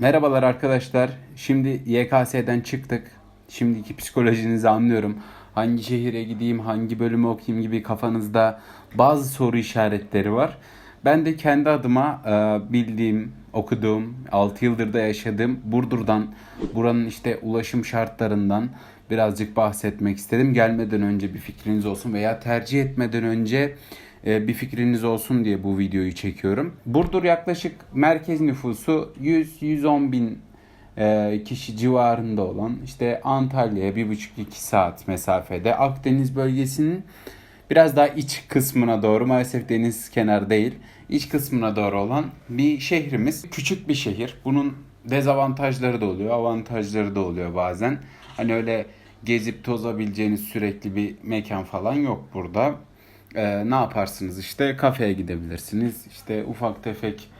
Merhabalar arkadaşlar. Şimdi YKS'den çıktık. Şimdiki psikolojinizi anlıyorum. Hangi şehire gideyim, hangi bölümü okuyayım gibi kafanızda bazı soru işaretleri var. Ben de kendi adıma e, bildiğim, okuduğum, 6 yıldır da yaşadığım Burdur'dan, buranın işte ulaşım şartlarından birazcık bahsetmek istedim. Gelmeden önce bir fikriniz olsun veya tercih etmeden önce bir fikriniz olsun diye bu videoyu çekiyorum. Burdur yaklaşık merkez nüfusu 100-110 bin e, kişi civarında olan işte Antalya'ya 1,5-2 saat mesafede Akdeniz bölgesinin biraz daha iç kısmına doğru maalesef deniz kenar değil iç kısmına doğru olan bir şehrimiz. Küçük bir şehir. Bunun dezavantajları da oluyor, avantajları da oluyor bazen. Hani öyle gezip tozabileceğiniz sürekli bir mekan falan yok burada. Ee, ne yaparsınız işte kafeye gidebilirsiniz. İşte ufak tefek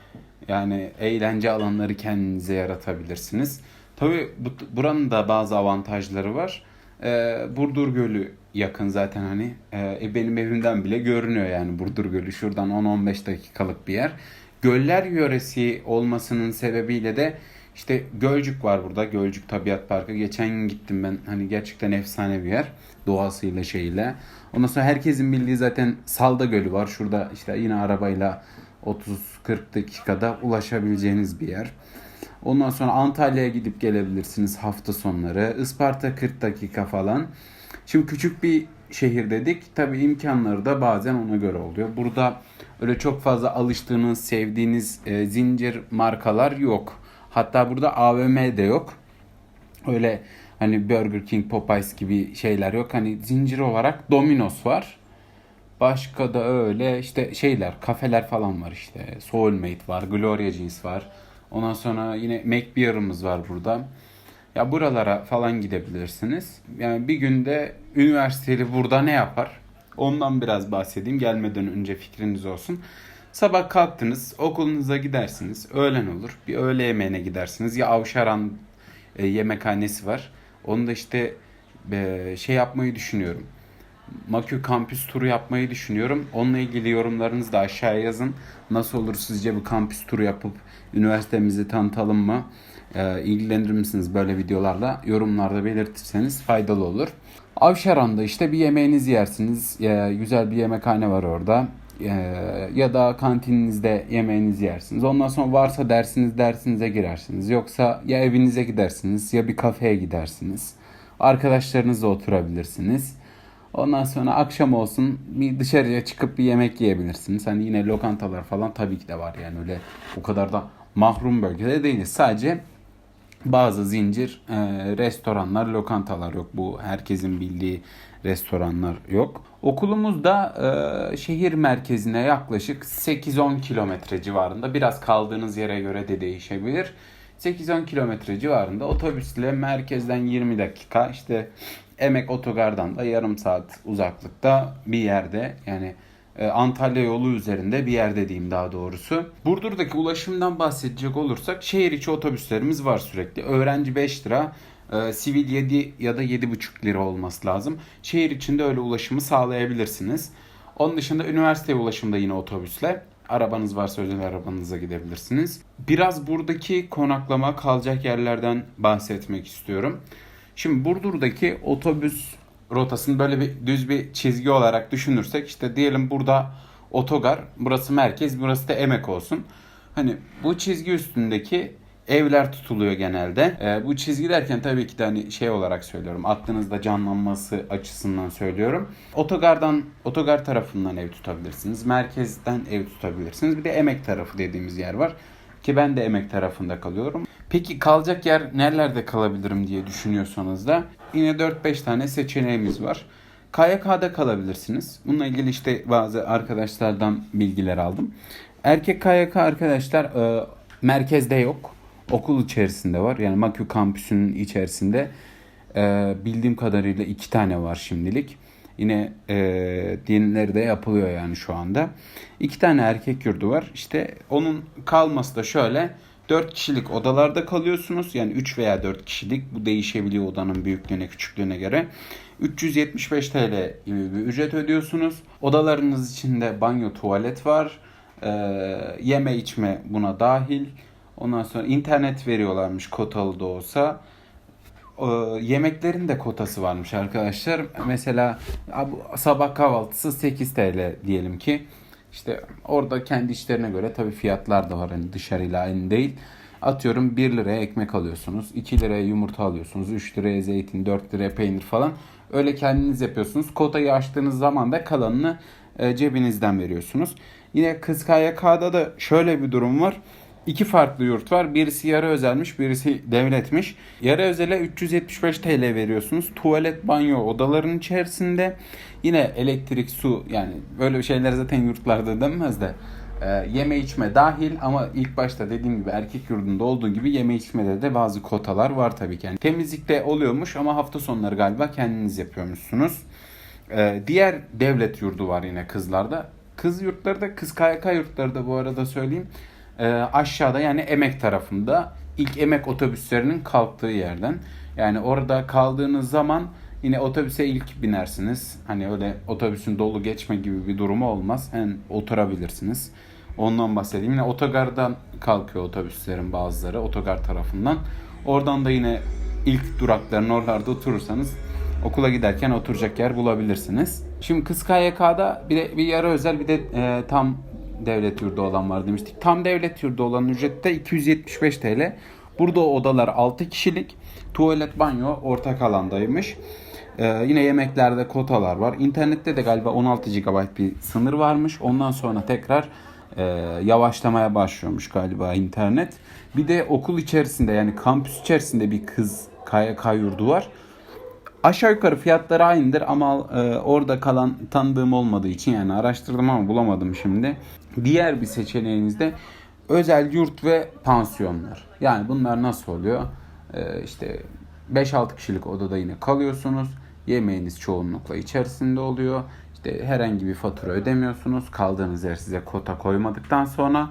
yani eğlence alanları kendinize yaratabilirsiniz. Tabi buranın da bazı avantajları var. Ee, Burdur Gölü yakın zaten hani Ee, benim evimden bile görünüyor yani Burdur Gölü şuradan 10-15 dakikalık bir yer. Göller yöresi olmasının sebebiyle de işte Gölcük var burada. Gölcük Tabiat Parkı. Geçen gün gittim ben. Hani gerçekten efsane bir yer. Doğasıyla şeyle. Ondan sonra herkesin bildiği zaten Salda Gölü var. Şurada işte yine arabayla 30-40 dakikada ulaşabileceğiniz bir yer. Ondan sonra Antalya'ya gidip gelebilirsiniz hafta sonları. Isparta 40 dakika falan. Şimdi küçük bir şehir dedik. Tabi imkanları da bazen ona göre oluyor. Burada öyle çok fazla alıştığınız, sevdiğiniz e, zincir markalar yok. Hatta burada AVM de yok. Öyle hani Burger King, Popeyes gibi şeyler yok. Hani zincir olarak Domino's var. Başka da öyle işte şeyler, kafeler falan var işte. Soulmate var, Gloria Jeans var. Ondan sonra yine McBeer'ımız var burada. Ya buralara falan gidebilirsiniz. Yani bir günde üniversiteli burada ne yapar? Ondan biraz bahsedeyim gelmeden önce fikriniz olsun. Sabah kalktınız, okulunuza gidersiniz. Öğlen olur. Bir öğle yemeğine gidersiniz. Ya Avşaran e, yemekhanesi var. Onu da işte e, şey yapmayı düşünüyorum. Makü kampüs turu yapmayı düşünüyorum. Onunla ilgili yorumlarınızı da aşağıya yazın. Nasıl olur sizce bir kampüs turu yapıp üniversitemizi tanıtalım mı? E, ilgilenir misiniz böyle videolarla? Yorumlarda belirtirseniz faydalı olur. Avşaran'da işte bir yemeğinizi yersiniz. E, güzel bir yemekhane var orada. E, ya da kantininizde yemeğinizi yersiniz. Ondan sonra varsa dersiniz dersinize girersiniz. Yoksa ya evinize gidersiniz ya bir kafeye gidersiniz. Arkadaşlarınızla oturabilirsiniz. Ondan sonra akşam olsun bir dışarıya çıkıp bir yemek yiyebilirsiniz. Hani yine lokantalar falan tabii ki de var yani öyle o kadar da mahrum bölgede değiliz. Sadece bazı zincir e, restoranlar, lokantalar yok. Bu herkesin bildiği restoranlar yok. Okulumuz da e, şehir merkezine yaklaşık 8-10 kilometre civarında. Biraz kaldığınız yere göre de değişebilir. 8-10 kilometre civarında otobüsle merkezden 20 dakika işte Emek Otogar'dan da yarım saat uzaklıkta bir yerde yani Antalya yolu üzerinde bir yerde diyeyim daha doğrusu. Burdur'daki ulaşımdan bahsedecek olursak şehir içi otobüslerimiz var sürekli. Öğrenci 5 lira, e, sivil 7 ya da 7,5 lira olması lazım. Şehir içinde öyle ulaşımı sağlayabilirsiniz. Onun dışında üniversite ulaşımda yine otobüsle. Arabanız varsa özel arabanıza gidebilirsiniz. Biraz buradaki konaklama kalacak yerlerden bahsetmek istiyorum. Şimdi Burdur'daki otobüs rotasını böyle bir düz bir çizgi olarak düşünürsek işte diyelim burada otogar, burası merkez, burası da emek olsun. Hani bu çizgi üstündeki evler tutuluyor genelde. E, bu çizgi derken tabii ki de hani şey olarak söylüyorum. Aklınızda canlanması açısından söylüyorum. Otogardan, otogar tarafından ev tutabilirsiniz. Merkezden ev tutabilirsiniz. Bir de emek tarafı dediğimiz yer var. Ki ben de emek tarafında kalıyorum. Peki kalacak yer nerelerde kalabilirim diye düşünüyorsanız da yine 4-5 tane seçeneğimiz var. KYK'da kalabilirsiniz. Bununla ilgili işte bazı arkadaşlardan bilgiler aldım. Erkek KYK arkadaşlar e, merkezde yok. Okul içerisinde var. Yani Makü kampüsünün içerisinde e, bildiğim kadarıyla iki tane var şimdilik. Yine e, dinleri de yapılıyor yani şu anda. İki tane erkek yurdu var. İşte onun kalması da şöyle. 4 kişilik odalarda kalıyorsunuz. Yani 3 veya 4 kişilik. Bu değişebiliyor odanın büyüklüğüne, küçüklüğüne göre. 375 TL gibi bir ücret ödüyorsunuz. Odalarınız içinde banyo, tuvalet var. Ee, yeme içme buna dahil. Ondan sonra internet veriyorlarmış kotalı da olsa. Ee, yemeklerin de kotası varmış arkadaşlar. Mesela sabah kahvaltısı 8 TL diyelim ki. İşte orada kendi işlerine göre tabii fiyatlar da var. Hani dışarıyla aynı değil. Atıyorum 1 liraya ekmek alıyorsunuz. 2 liraya yumurta alıyorsunuz. 3 liraya zeytin, 4 liraya peynir falan. Öyle kendiniz yapıyorsunuz. Kotayı açtığınız zaman da kalanını e, cebinizden veriyorsunuz. Yine Kız KYK'da da şöyle bir durum var. İki farklı yurt var. Birisi yarı özelmiş, birisi devletmiş. Yarı özele 375 TL veriyorsunuz. Tuvalet, banyo odaların içerisinde. Yine elektrik, su yani böyle şeyler zaten yurtlarda denmez de. E, yeme içme dahil ama ilk başta dediğim gibi erkek yurdunda olduğu gibi yeme içmede de bazı kotalar var tabii ki. Yani temizlikte oluyormuş ama hafta sonları galiba kendiniz yapıyormuşsunuz. E, diğer devlet yurdu var yine kızlarda. Kız yurtları da kız KYK yurtları da bu arada söyleyeyim. E, aşağıda yani emek tarafında ilk emek otobüslerinin kalktığı yerden. Yani orada kaldığınız zaman yine otobüse ilk binersiniz. Hani öyle otobüsün dolu geçme gibi bir durumu olmaz. Yani oturabilirsiniz. Ondan bahsedeyim. Yine otogardan kalkıyor otobüslerin bazıları otogar tarafından. Oradan da yine ilk durakların oralarda oturursanız okula giderken oturacak yer bulabilirsiniz. Şimdi Kız KYK'da bir de bir yarı özel bir de e, tam devlet yurdu olan var demiştik. Tam devlet yurdu olan ücrette 275 TL. Burada odalar 6 kişilik. Tuvalet, banyo ortak alandaymış. Ee, yine yemeklerde kotalar var. İnternette de galiba 16 GB bir sınır varmış. Ondan sonra tekrar e, yavaşlamaya başlıyormuş galiba internet. Bir de okul içerisinde yani kampüs içerisinde bir kız KYK yurdu var. Aşağı yukarı fiyatları aynıdır ama e, orada kalan tanıdığım olmadığı için yani araştırdım ama bulamadım şimdi. Diğer bir seçeneğiniz de özel yurt ve pansiyonlar. Yani bunlar nasıl oluyor? E, işte 5-6 kişilik odada yine kalıyorsunuz. Yemeğiniz çoğunlukla içerisinde oluyor. İşte herhangi bir fatura ödemiyorsunuz. Kaldığınız yer size kota koymadıktan sonra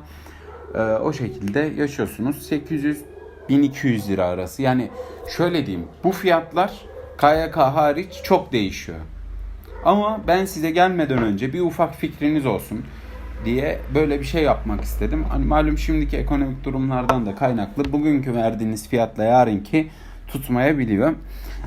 e, o şekilde yaşıyorsunuz. 800 1200 lira arası. Yani şöyle diyeyim. Bu fiyatlar KYK hariç çok değişiyor. Ama ben size gelmeden önce bir ufak fikriniz olsun diye böyle bir şey yapmak istedim. Hani malum şimdiki ekonomik durumlardan da kaynaklı bugünkü verdiğiniz fiyatla yarınki tutmayabiliyor.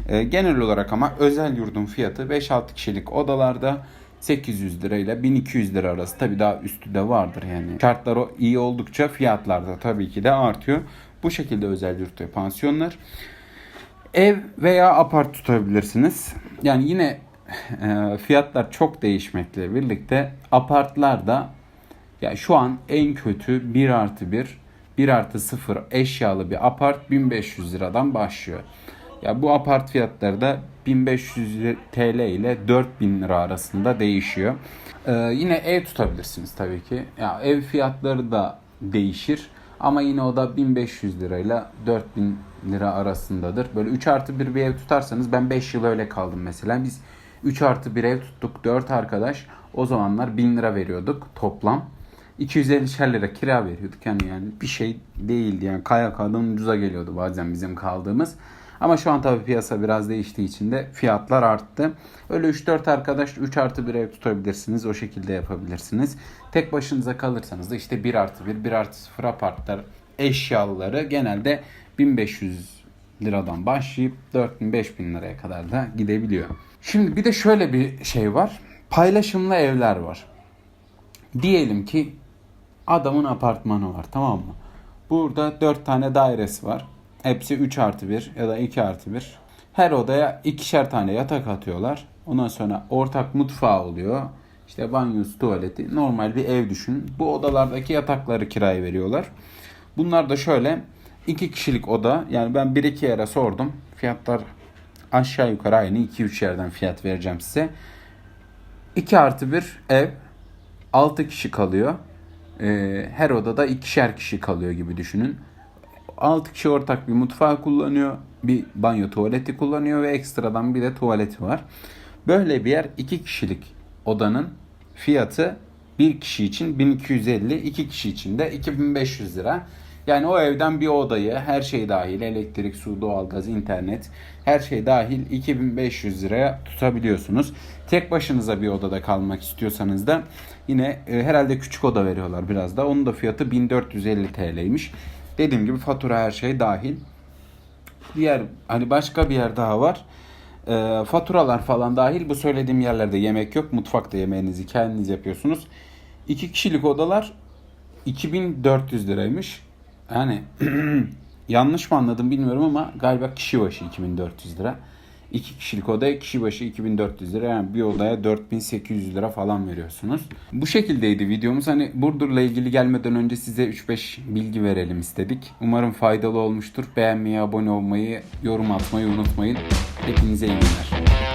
Ee, genel olarak ama özel yurdun fiyatı 5-6 kişilik odalarda 800 lirayla 1200 lira arası. Tabi daha üstü de vardır yani. Şartlar iyi oldukça fiyatlar da tabii ki de artıyor. Bu şekilde özel yurt ve pansiyonlar. Ev veya apart tutabilirsiniz. Yani yine e, fiyatlar çok değişmekle birlikte apartlarda ya şu an en kötü 1 artı 1, 1 artı 0 eşyalı bir apart 1500 liradan başlıyor. Ya bu apart fiyatları da 1500 TL ile 4000 lira arasında değişiyor. Ee, yine ev tutabilirsiniz tabii ki. Ya ev fiyatları da değişir. Ama yine o da 1500 lirayla 4000 lira arasındadır. Böyle 3 artı 1 bir ev tutarsanız ben 5 yıl öyle kaldım mesela. Biz 3 artı 1 ev tuttuk 4 arkadaş. O zamanlar 1000 lira veriyorduk toplam. 250 lira kira veriyorduk yani yani bir şey değildi yani kaya kadın ucuza geliyordu bazen bizim kaldığımız. Ama şu an tabii piyasa biraz değiştiği için de fiyatlar arttı. Öyle 3-4 arkadaş 3 artı 1 ev tutabilirsiniz. O şekilde yapabilirsiniz. Tek başınıza kalırsanız da işte 1 artı 1, 1 artı 0 apartlar eşyalıları genelde 1500 liradan başlayıp 4000-5000 liraya kadar da gidebiliyor. Şimdi bir de şöyle bir şey var. Paylaşımlı evler var. Diyelim ki adamın apartmanı var tamam mı? Burada 4 tane dairesi var. Hepsi 3 artı 1 ya da 2 artı 1. Her odaya ikişer tane yatak atıyorlar. Ondan sonra ortak mutfağı oluyor. İşte banyosu, tuvaleti. Normal bir ev düşün. Bu odalardaki yatakları kiraya veriyorlar. Bunlar da şöyle. 2 kişilik oda. Yani ben 1-2 yere sordum. Fiyatlar aşağı yukarı aynı. 2-3 yerden fiyat vereceğim size. 2 artı 1 ev. 6 kişi kalıyor. Ee, her odada ikişer kişi kalıyor gibi düşünün. 6 kişi ortak bir mutfağı kullanıyor. Bir banyo tuvaleti kullanıyor ve ekstradan bir de tuvaleti var. Böyle bir yer 2 kişilik odanın fiyatı bir kişi için 1250, iki kişi için de 2500 lira. Yani o evden bir odayı her şey dahil elektrik, su, doğalgaz, internet her şey dahil 2500 liraya tutabiliyorsunuz. Tek başınıza bir odada kalmak istiyorsanız da yine e, herhalde küçük oda veriyorlar biraz da. Onun da fiyatı 1450 TL'ymiş. Dediğim gibi fatura her şey dahil. Diğer hani başka bir yer daha var. Ee, faturalar falan dahil bu söylediğim yerlerde yemek yok. Mutfakta yemeğinizi kendiniz yapıyorsunuz. İki kişilik odalar 2400 liraymış. Yani yanlış mı anladım bilmiyorum ama galiba kişi başı 2400 lira. İki kişilik odaya kişi başı 2400 lira yani bir odaya 4800 lira falan veriyorsunuz. Bu şekildeydi videomuz. Hani Burdur'la ilgili gelmeden önce size 3-5 bilgi verelim istedik. Umarım faydalı olmuştur. Beğenmeyi, abone olmayı, yorum atmayı unutmayın. Hepinize iyi günler.